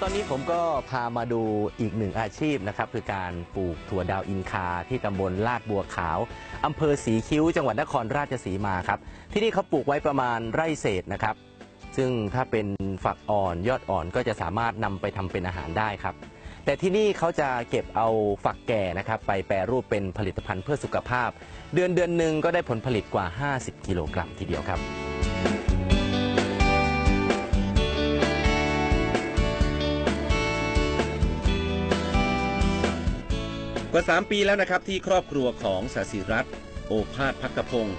ตอนนี้ผมก็พามาดูอีกหนึ่งอาชีพนะครับคือการปลูกถั่วดาวอินคาที่ตำบลลาดบัวขาวอำเภอสีคิ้ว จังหวัดนครราชสีมาครับที่นี่เขาปลูกไว้ประมาณไร่เศษนะครับ ซึ่งถ้าเป็นฝักอ่อนยอดอ่อนก็จะสามารถนำไปทำเป็นอาหารได้ครับ แต่ที่นี่เขาจะเก็บเอาฝักแก่นะครับ ไปแปรรูปเป็นผลิตภัณฑ์เพื่อสุขภาพ เดือนเดือนหนึ่งก็ได้ผลผลิตกว่า 50 กิโลกรัมทีเดียวครับ กว่า 3 ปีแล้วนะครับที่ครอบครัวของสศิรัตน์โอภาสพักกระพงศ์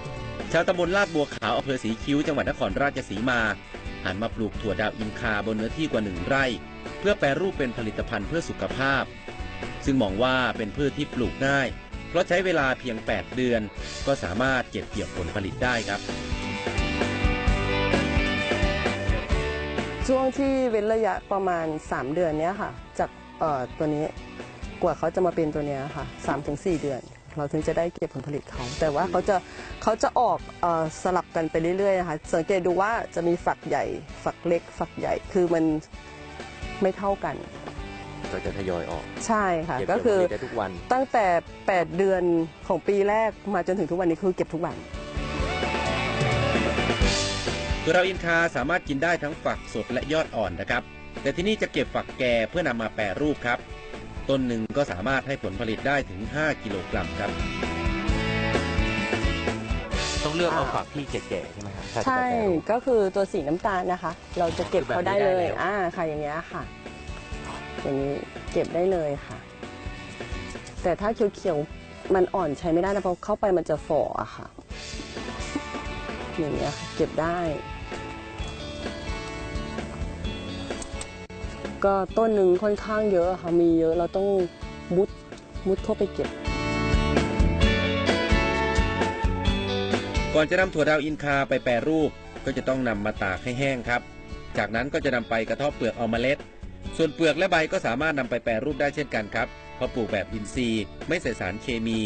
ชาวตำบลลาดบัวขาวอำเภอสีคิ้วจังหวัดนครราชสีมาหันมาปลูกถั่วดาวอินคาบนเนื้อที่กว่าหนึ่งไร่ เพื่อแปรรูปเป็นผลิตภัณฑ์เพื่อสุขภาพ ซึ่งมองว่าเป็นพืชที่ปลูกง่าย เพราะใช้เวลาเพียง 8 เดือน ก็สามารถเก็บเกี่ยวผลผลิตได้ครับ ช่วงที่เว้นระยะประมาณ 3 เดือนเนี้ยค่ะ จากเอ่อตัวนี้ กว่าเขาจะมาเป็นตัวเนี้ยค่ะ3ถึง4เดือน เราถึงจะได้เก็บผลผลิตเขา แต่ว่าเขาจะเขาจะออกเอ่อสลับกันไปเรื่อยๆนะคะสังเกตดูว่าจะมีฝักใหญ่ ฝักเล็ก ฝักใหญ่คือมันไม่เท่ากัน ก็จะทยอยออกใช่ค่ะ เก็บก็ผลคืผอลิตได้ทุกวัน ตั้งแต่ 8 เดือนของปีแรกมาจนถึงทุกวันนี้คือเก็บทุกวันถั่วดาวอินคาสามารถกินได้ทั้งฝักสดและยอดอ่อนนะครับ แต่ที่นี่จะเก็บฝักแก่เพื่อนำมาแปรรูปครับ ต้นหนึ่งก็สามารถให้ผลผลิตได้ถึง 5 กิโลกรัมครับ ต้องเลือกเอาฝักที่แก่ๆใช่ไหมครับถ้าจะใช่แปรรูปก็คือตัวสีน้ำตาลนะคะ เราจะเก็บเขาได้เลยคือแบบนี้ได้แล้ว อ่า ค่ะ อย่างเงี้ยค่ะ อย่างนี้เก็บได้เลยค่ะ แต่ถ้าเขียวๆ มันอ่อนใช้ไม่ได้นะ เพราะเข้าไปมันจะฝ่ออะค่ะ อย่างเงี้ยค่ะ เก็บได้ ก็ต้นหนึ่งค่อนข้างเยอะค่ะมีเยอะเราต้องมุดมุดเข้าไปเก็บ ก่อนจะนำถั่วดาวอินคาไปแปรรูปก็จะต้องนำมาตากให้แห้งครับ จากนั้นก็จะนำไปกระเทบเปลือกเอาเมล็ด ส่วนเปลือกและใบก็สามารถนำไปแปรรูปได้เช่นกันครับเพราะปลูกแบบอินทรีย์ ไม่ใส่สารเคมี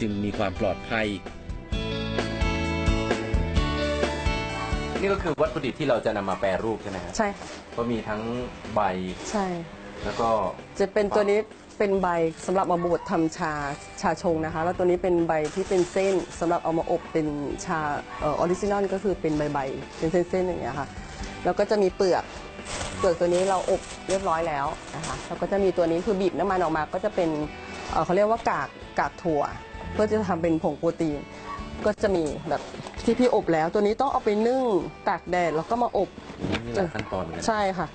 จึงมีความปลอดภัย นี่ก็คือวัตถุดิบที่เราจะนำมาแปรรูปใช่ไหมครับใช่ค่ะก็มีทั้งใบใช่ แล้วก็ จะเป็นตัวนี้เป็นใบสำหรับมาบดทำชาชาชงนะคะ แล้วตัวนี้เป็นใบที่เป็นเส้นสำหรับเอามาอบเป็นชาเออออริจินอลก็คือเป็นใบๆเป็นเส้นๆอย่างเงี้ยค่ะแล้วก็จะมีเปลือกเปลือกตัวนี้เราอบเรียบร้อยแล้วนะคะแล้วก็จะมีตัวนี้คือบีบน้ำมันออกมาก็จะเป็นเอ่อเขาเรียกว่ากากกากถั่ว เพื่อจะทำเป็นผงโปรตีน ก็จะมีแบบ ที่พี่อบแล้วตัวนี้ต้องเอาไปนึ่งตากแดดแล้วก็มาอบนี่แหละขั้นตอนเหมือนกันใช่ค่ะ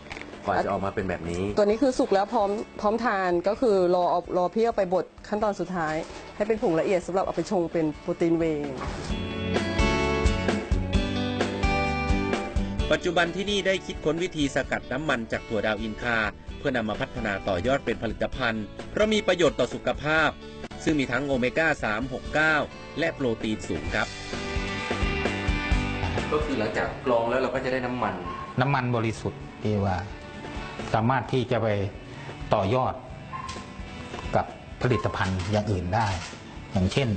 กว่าจะออกมาเป็นแบบนี้ ตัวนี้คือสุกแล้วพร้อมพร้อมทานก็คือรอเอารอพี่เอาไปบดขั้นตอนสุดท้าย ให้เป็นผงละเอียดสำหรับเอาไปชงเป็นโปรตีนเวย์ปัจจุบันที่นี่ได้คิดค้นวิธีสกัดน้ำมันจากถั่วดาวอินคา เพื่อนำมาพัฒนาต่อยอดเป็นผลิตภัณฑ์ เพราะมีประโยชน์ต่อสุขภาพ ซึ่งมีทั้งโอเมก้า 3 6 9 และโปรตีนสูงครับ ก็คือหลังจากกรองแล้วเราก็จะได้น้ำมัน น้ำมันบริสุทธิ์ที่ว่า สามารถที่จะไปต่อยอดกับผลิตภัณฑ์อย่างอื่นได้ อย่างเช่น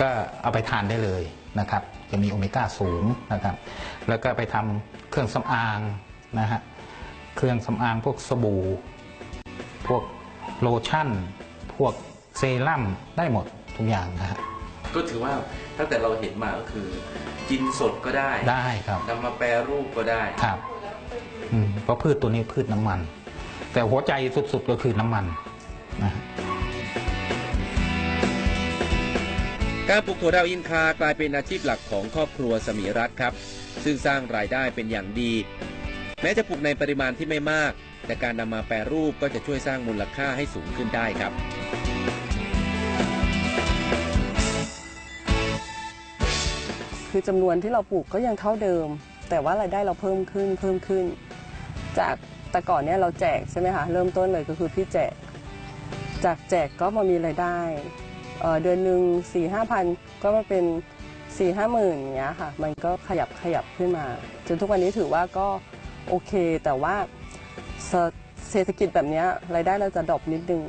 ก็เอาไปทานได้เลยนะครับจะมีโอเมก้าสูงนะครับ แล้วก็ไปทำเครื่องสำอางนะฮะเครื่องสำอางพวกสบู่ พวกโลชั่น พวกเซรั่มได้หมดทุกอย่างนะฮะ ก็ถือว่าตั้งแต่เราเห็นมาก็คือ กินสดก็ได้ได้ครับนำมาแปรรูปก็ได้ครับอืมเพราะพืชตัวนี้พืชน้ำมัน แต่หัวใจสุดๆก็คือน้ำมันนะการปลูกถั่วดาวอินคากลายเป็นอาชีพหลักของครอบครัวสมีรัตน์ครับ ซึ่งสร้างรายได้เป็นอย่างดี แม้จะปลูกในปริมาณที่ไม่มาก แต่การนำมาแปรรูปก็จะช่วยสร้างมูลค่าให้สูงขึ้นได้ครับ คือจำนวนที่เราปลูกก็ยังเท่าเดิม แต่ว่ารายได้เราเพิ่มขึ้นเพิ่มขึ้น จากแต่ก่อนเนี้ยเราแจกใช่ไหมคะเริ่มต้นเลยก็คือพี่แจก จากแจกก็มามีรายได้เเดือนหนึ่งสี่ห้าพันก็มาเป็นสี่ห้าหมื่นอย่างเงี้ยค่ะ มันก็ขยับขยับขึ้นมา จนทุกวันนี้ถือว่าก็โอเค แต่ว่าเศรษฐกิจแบบเนี้ยรายได้เราจะดรอปนิดนึง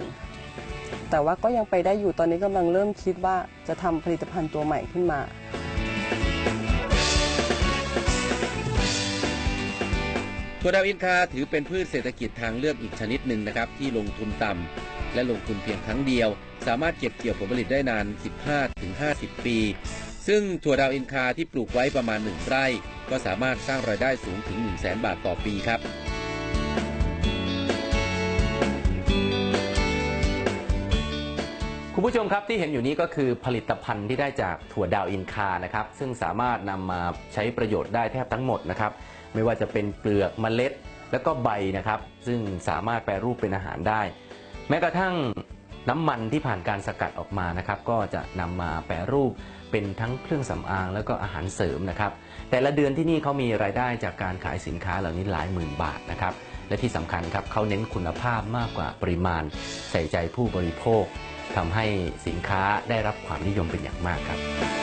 แต่ว่าก็ยังไปได้อยู่ตอนนี้กำลังเริ่มคิดว่าจะทำผลิตภัณฑ์ตัวใหม่ขึ้นมา ถั่วดาวอินคาถือเป็นพืชเศรษฐกิจทางเลือกอีกชนิดหนึ่งนะครับที่ลงทุนต่ำและลงทุนเพียงครั้งเดียว สามารถเก็บเกี่ยวผลผลิตได้นาน 15-50 ปี ซึ่งถั่วดาวอินคาที่ปลูกไว้ประมาณ 1 ไร่ ก็สามารถสร้างรายได้สูงถึง 1 0 0 0 0แบาทต่อปีครับคุณผู้ชมครับที่เห็นอยู่นี้ก็คือผลิตภัณฑ์ที่ได้จากถั่วดาวอินคานะครับซึ่งสามารถนำมาใช้ประโยชน์ได้แทบทั้งหมดนะครับ ไม่ว่าจะเป็นเปลือกเมล็ด แล้วก็ใบนะครับ ซึ่งสามารถแปรรูปเป็นอาหารได้ แม้กระทั่งน้ำมันที่ผ่านการสกัดออกมานะครับ ก็จะนำมาแปรรูปเป็นทั้งเครื่องสำอางแล้วก็อาหารเสริมนะครับ แต่ละเดือนที่นี่เขามีรายได้จากการขายสินค้าเหล่านี้หลายหมื่นบาทนะครับ และที่สำคัญครับเขาเน้นคุณภาพมากกว่าปริมาณ ใส่ใจผู้บริโภคทำให้สินค้าได้รับความนิยมเป็นอย่างมากครับ